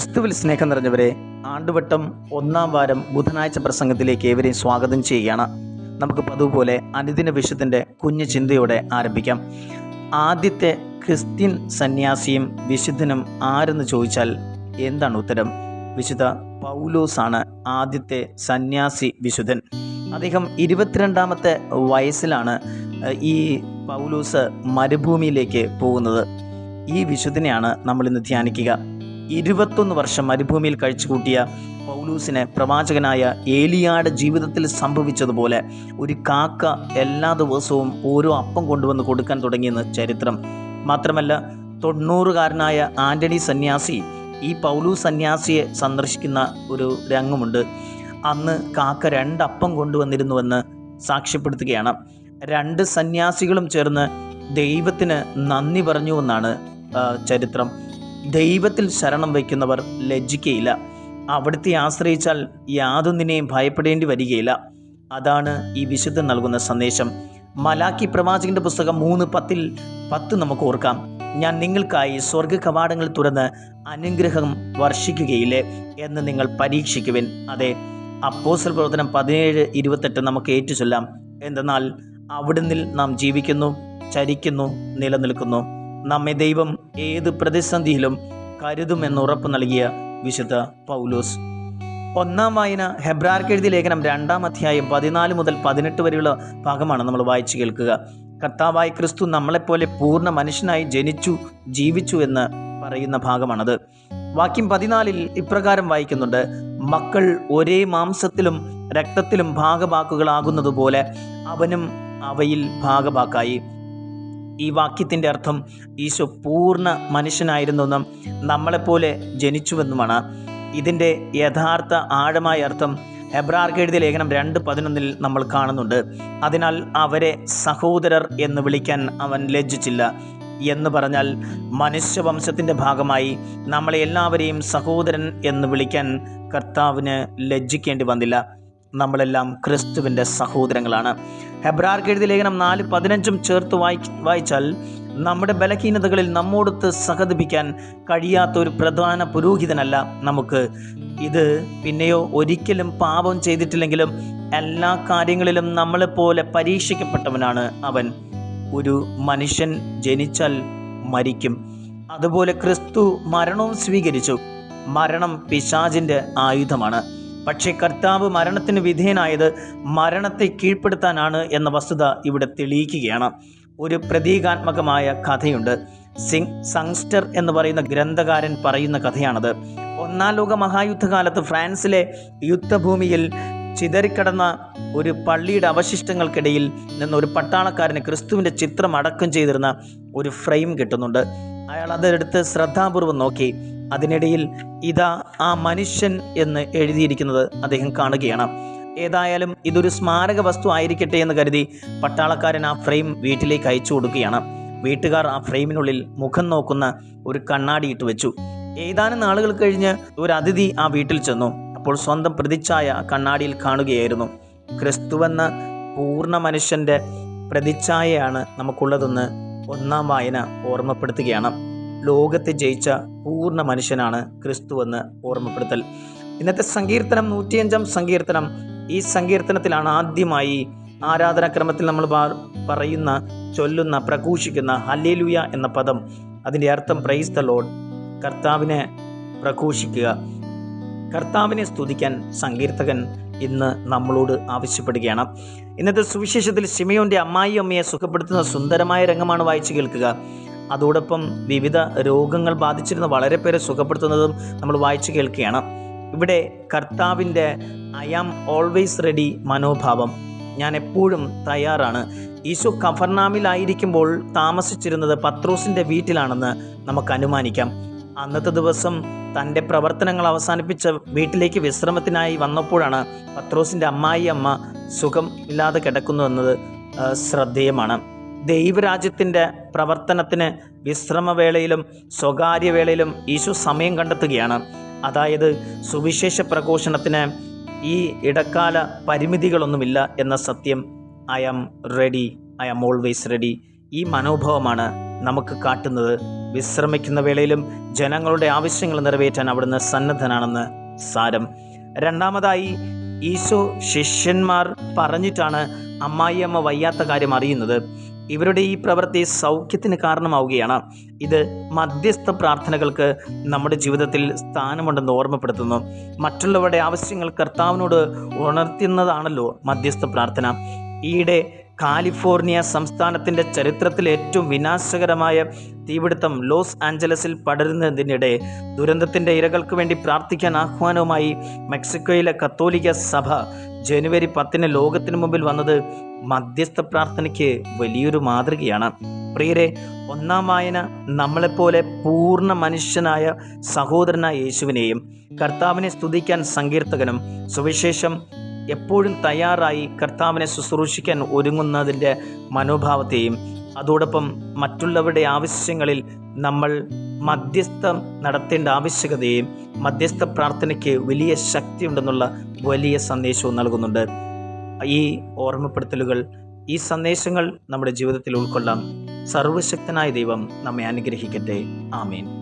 ക്രിസ്തുവിൽ സ്നേഹം നിറഞ്ഞവരെ ആണ്ടുവട്ടം ഒന്നാം വാരം ബുധനാഴ്ച പ്രസംഗത്തിലേക്ക് ഏവരെയും സ്വാഗതം ചെയ്യുകയാണ്. നമുക്ക് പതുപോലെ അനുദിന വിശുദ്ധന്റെ കുഞ്ഞു ചിന്തയോടെ ആരംഭിക്കാം. ആദ്യത്തെ ക്രിസ്ത്യൻ സന്യാസിയും വിശുദ്ധനും ആരെന്ന് ചോദിച്ചാൽ എന്താണ് ഉത്തരം? വിശുദ്ധ പൗലോസ് ആണ് ആദ്യത്തെ സന്യാസി വിശുദ്ധൻ. അദ്ദേഹം ഇരുപത്തിരണ്ടാമത്തെ വയസ്സിലാണ് ഈ പൗലോസ് മരുഭൂമിയിലേക്ക് പോകുന്നത്. ഈ വിശുദ്ധനെയാണ് നമ്മളിന്ന് ധ്യാനിക്കുക. ഇരുപത്തൊന്ന് വർഷം മരുഭൂമിയിൽ കഴിച്ചുകൂട്ടിയ പൗലൂസിന് പ്രവാചകനായ ഏലിയാടെ ജീവിതത്തിൽ സംഭവിച്ചതുപോലെ ഒരു കാക്ക എല്ലാ ദിവസവും ഓരോ അപ്പം കൊണ്ടുവന്ന് കൊടുക്കാൻ തുടങ്ങിയെന്ന് ചരിത്രം. മാത്രമല്ല തൊണ്ണൂറുകാരനായ ആന്റണി സന്യാസി ഈ പൗലൂ സന്യാസിയെ സന്ദർശിക്കുന്ന ഒരു രംഗമുണ്ട്. അന്ന് കാക്ക രണ്ടപ്പം കൊണ്ടുവന്നിരുന്നുവെന്ന് സാക്ഷ്യപ്പെടുത്തുകയാണ്. രണ്ട് സന്യാസികളും ചേർന്ന് ദൈവത്തിന് നന്ദി പറഞ്ഞു എന്നാണ് ചരിത്രം. ദൈവത്തിൽ ശരണം വയ്ക്കുന്നവർ ലജ്ജിക്കയില്ല. അവിടുത്തെ ആശ്രയിച്ചാൽ യാതൊന്നിനെയും ഭയപ്പെടേണ്ടി വരികയില്ല. അതാണ് ഈ വിശുദ്ധൻ നൽകുന്ന സന്ദേശം. മലാക്കി പ്രവാചകന്റെ പുസ്തകം മൂന്ന് പത്തിൽ പത്ത് നമുക്ക് ഓർക്കാം. ഞാൻ നിങ്ങൾക്കായി സ്വർഗ കവാടങ്ങൾ തുറന്ന് അനുഗ്രഹം വർഷിക്കുകയില്ലേ എന്ന് നിങ്ങൾ പരീക്ഷിക്കുവിൻ. അതെ അപ്പോസൽ പ്രവർത്തനം പതിനേഴ് ഇരുപത്തെട്ട് നമുക്ക് ഏറ്റുചൊല്ലാം. എന്തെന്നാൽ അവിടുന്ന് നാം ജീവിക്കുന്നു ചരിക്കുന്നു നിലനിൽക്കുന്നു. നമ്മെ ദൈവം ഏത് പ്രതിസന്ധിയിലും കരുതുമെന്ന് ഉറപ്പ് നൽകിയ വിശുദ്ധ പൗലോസ്. ഒന്നാം വായന ഹെബ്രാർക്കെഴുതി ലേഖനം രണ്ടാം അധ്യായം പതിനാല് മുതൽ പതിനെട്ട് വരെയുള്ള ഭാഗമാണ് നമ്മൾ വായിച്ചു കേൾക്കുക. കർത്താവായ ക്രിസ്തു നമ്മളെപ്പോലെ പൂർണ മനുഷ്യനായി ജനിച്ചു ജീവിച്ചു എന്ന് പറയുന്ന ഭാഗമാണത്. വാക്യം പതിനാലിൽ ഇപ്രകാരം വായിക്കുന്നുണ്ട്. മക്കൾ ഒരേ മാംസത്തിലും രക്തത്തിലും ഭാഗവാക്കുകളാകുന്നതുപോലെ അവനും അവയിൽ ഭാഗവാക്കായി. ഈ വാക്യത്തിന്റെ അർത്ഥം ഈശോ പൂർണ മനുഷ്യനായിരുന്നെന്നും നമ്മളെപ്പോലെ ജനിച്ചുവെന്നുമാണ്. ഇതിന്റെ യഥാർത്ഥ ആഴമായ അർത്ഥം ഹെബ്രാർക്ക് ലേഖനം രണ്ട് പതിനൊന്നിൽ നമ്മൾ കാണുന്നുണ്ട്. അതിനാൽ അവരെ സഹോദരർ എന്ന് വിളിക്കാൻ അവൻ ലജ്ജിച്ചില്ല എന്ന് പറഞ്ഞാൽ മനുഷ്യവംശത്തിന്റെ ഭാഗമായി നമ്മളെ എല്ലാവരെയും സഹോദരൻ എന്ന് വിളിക്കാൻ കർത്താവിന് ലജ്ജിക്കേണ്ടി വന്നില്ല. നമ്മളെല്ലാം ക്രിസ്തുവിന്റെ സഹോദരങ്ങളാണ്. ഹെബ്രാർക്ക് എഴുതിയ ലേഖനം നാല് പതിനഞ്ചും ചേർത്ത് വായി വായിച്ചാൽ നമ്മുടെ ബലഹീനതകളിൽ നമ്മോടൊത്ത് സഹതപിക്കാൻ കഴിയാത്ത ഒരു പ്രധാന പുരോഹിതനല്ല നമുക്ക്. ഇത് പിന്നെയോ ഒരിക്കലും പാപം ചെയ്തിട്ടില്ലെങ്കിലും എല്ലാ കാര്യങ്ങളിലും നമ്മളെപ്പോലെ പരീക്ഷിക്കപ്പെട്ടവനാണ് അവൻ. ഒരു മനുഷ്യൻ ജനിച്ചാൽ മരിക്കും. അതുപോലെ ക്രിസ്തു മരണവും സ്വീകരിച്ചു. മരണം പിശാചിന്റെ ആയുധമാണ്. പക്ഷേ കർത്താവ് മരണത്തിന് വിധേയനായത് മരണത്തെ കീഴ്പ്പെടുത്താനാണ് എന്ന വസ്തുത ഇവിടെ തെളിയിക്കുകയാണ്. ഒരു പ്രതീകാത്മകമായ കഥയുണ്ട്. സിംഗ് സങ്സ്റ്റർ എന്ന് പറയുന്ന ഗ്രന്ഥകാരൻ പറയുന്ന കഥയാണത്. ഒന്നാം ലോക മഹായുദ്ധകാലത്ത് ഫ്രാൻസിലെ യുദ്ധഭൂമിയിൽ ചിതറിക്കിടന്ന ഒരു പള്ളിയുടെ അവശിഷ്ടങ്ങൾക്കിടയിൽ നിന്ന് ഒരു പട്ടാളക്കാരന് ക്രിസ്തുവിന്റെ ചിത്രം അടക്കം ചെയ്തിരുന്ന ഒരു ഫ്രെയിം കിട്ടുന്നുണ്ട്. അയാൾ അതെടുത്ത് ശ്രദ്ധാപൂർവം നോക്കി. അതിനിടയിൽ ഇതാ ആ മനുഷ്യൻ എന്ന് എഴുതിയിരിക്കുന്നത് അദ്ദേഹം കാണുകയാണ്. ഏതായാലും ഇതൊരു സ്മാരക വസ്തു ആയിരിക്കട്ടെ എന്ന് കരുതി പട്ടാളക്കാരൻ ആ ഫ്രെയിം വീട്ടിലേക്ക് അയച്ചു കൊടുക്കുകയാണ്. വീട്ടുകാർ ആ ഫ്രെയിമിനുള്ളിൽ മുഖം നോക്കുന്ന ഒരു കണ്ണാടി ഇട്ട് വെച്ചു. ഏതാനും നാളുകൾ കഴിഞ്ഞ് ഒരു അതിഥി ആ വീട്ടിൽ ചെന്നു. അപ്പോൾ സ്വന്തം പ്രതിച്ഛായ കണ്ണാടിയിൽ കാണുകയായിരുന്നു. ക്രിസ്തുവെന്ന പൂർണ മനുഷ്യന്റെ പ്രതിച്ഛായയാണ് നമുക്കുള്ളതെന്ന് ഒന്നാം വായന ഓർമ്മപ്പെടുത്തുകയാണ്. ലോകത്തെ ജയിച്ച പൂർണ മനുഷ്യനാണ് ക്രിസ്തുവെന്ന് ഓർമ്മപ്പെടുത്തൽ. ഇന്നത്തെ സങ്കീർത്തനം നൂറ്റിയഞ്ചാം സങ്കീർത്തനം ഈ സങ്കീർത്തനത്തിലാണ് ആദ്യമായി ആരാധനാക്രമത്തിൽ നമ്മൾ പറയുന്ന ചൊല്ലുന്ന പ്രഘോഷിക്കുന്ന ഹല്ലേലൂയ എന്ന പദം. അതിന്റെ അർത്ഥം പ്രൈസ് ദ ലോഡ് കർത്താവിനെ പ്രഘോഷിക്കുക. കർത്താവിനെ സ്തുതിക്കാൻ സങ്കീർത്തകൻ ഇന്ന് നമ്മളോട് ആവശ്യപ്പെടുകയാണ്. ഇന്നത്തെ സുവിശേഷത്തിൽ ശിമയോന്റെ അമ്മായി അമ്മയെ സുഖപ്പെടുത്തുന്ന സുന്ദരമായ രംഗമാണ് വായിച്ചു കേൾക്കുക. അതോടൊപ്പം വിവിധ രോഗങ്ങൾ ബാധിച്ചിരുന്ന വളരെ പേരെ സുഖപ്പെടുത്തുന്നതും നമ്മൾ വായിച്ചു കേൾക്കുകയാണ്. ഇവിടെ കർത്താവിന്റെ ഐ ആം ഓൾവേസ് റെഡി മനോഭാവം. ഞാൻ എപ്പോഴും തയ്യാറാണ്. ഈശോ കഫർനാമിലായിരിക്കുമ്പോൾ താമസിച്ചിരുന്നത് പത്രോസിന്റെ വീട്ടിലാണെന്ന് നമുക്ക് അനുമാനിക്കാം. അന്നത്തെ ദിവസം തന്റെ പ്രവർത്തനങ്ങൾ അവസാനിപ്പിച്ച വീട്ടിലേക്ക് വിശ്രമത്തിനായി വന്നപ്പോഴാണ് പത്രോസിന്റെ അമ്മായി അമ്മ സുഖം ഇല്ലാതെ കിടക്കുന്നു എന്നത് ശ്രദ്ധേയമാണ്. ദൈവരാജ്യത്തിന്റെ പ്രവർത്തനത്തിന് വിശ്രമവേളയിലും സ്വകാര്യവേളയിലും ഈശോ സമയം കണ്ടെത്തുകയാണ്. അതായത് സുവിശേഷ പ്രഘോഷണത്തിന് ഈ ഇടക്കാല പരിമിതികളൊന്നുമില്ല എന്ന സത്യം I am ready I am always ready. ഈ മനോഭാവമാണ് നമുക്ക് കാട്ടുന്നത്. വിശ്രമിക്കുന്ന വേളയിലും ജനങ്ങളുടെ ആവശ്യങ്ങൾ നിറവേറ്റാൻ അവിടുന്ന് സന്നദ്ധനാണെന്ന് സാരം. രണ്ടാമതായി ഈശോ ശിഷ്യന്മാർ പറഞ്ഞിട്ടാണ് അമ്മായിയമ്മ വയ്യാത്ത കാര്യം അറിയുന്നത്. ഇവരുടെ ഈ പ്രവൃത്തി സൗഖ്യത്തിന് കാരണമാവുകയാണ്. ഇത് മധ്യസ്ഥ പ്രാർത്ഥനകൾക്ക് നമ്മുടെ ജീവിതത്തിൽ സ്ഥാനമുണ്ടെന്ന് ഓർമ്മപ്പെടുത്തുന്നു. മറ്റുള്ളവരുടെ ആവശ്യങ്ങൾ കർത്താവിനോട് ഉണർത്തുന്നതാണല്ലോ മധ്യസ്ഥ പ്രാർത്ഥന. ഈയിടെ കാലിഫോർണിയ സംസ്ഥാനത്തിന്റെ ചരിത്രത്തിൽ ഏറ്റവും വിനാശകരമായ തീപിടുത്തം ലോസ് ആഞ്ചലസിൽ പടരുന്നതിനിടെ ദുരന്തത്തിന്റെ ഇരകൾക്ക് വേണ്ടി പ്രാർത്ഥിക്കാൻ ആഹ്വാനവുമായി മെക്സിക്കോയിലെ കത്തോലിക്ക സഭ ജനുവരി പത്തിന് ലോകത്തിന് മുമ്പിൽ വന്നത് മധ്യസ്ഥ പ്രാർത്ഥനയ്ക്ക് വലിയൊരു മാതൃകയാണ്. പ്രിയരെ ഒന്നാം വായന നമ്മളെപ്പോലെ പൂർണ മനുഷ്യനായ സഹോദരനായ യേശുവിനെയും കർത്താവിനെ സ്തുതിക്കാൻ സങ്കീർത്തകനും സുവിശേഷം എപ്പോഴും തയ്യാറായി കർത്താവിനെ ശുശ്രൂഷിക്കാൻ ഒരുങ്ങുന്നതിന്റെ മനോഭാവത്തെയും അതോടൊപ്പം മറ്റുള്ളവരുടെ ആവശ്യങ്ങളിൽ നമ്മൾ മധ്യസ്ഥം നടത്തേണ്ട ആവശ്യകതയും മധ്യസ്ഥ പ്രാർത്ഥനയ്ക്ക് വലിയ ശക്തിയുണ്ടെന്നുള്ള വലിയ സന്ദേശവും നൽകുന്നുണ്ട്. ഈ ഓർമ്മപ്പെടുത്തലുകൾ ഈ സന്ദേശങ്ങൾ നമ്മുടെ ജീവിതത്തിൽ ഉൾക്കൊള്ളാം. സർവശക്തനായ ദൈവം നമ്മെ അനുഗ്രഹിക്കട്ടെ. ആമേൻ.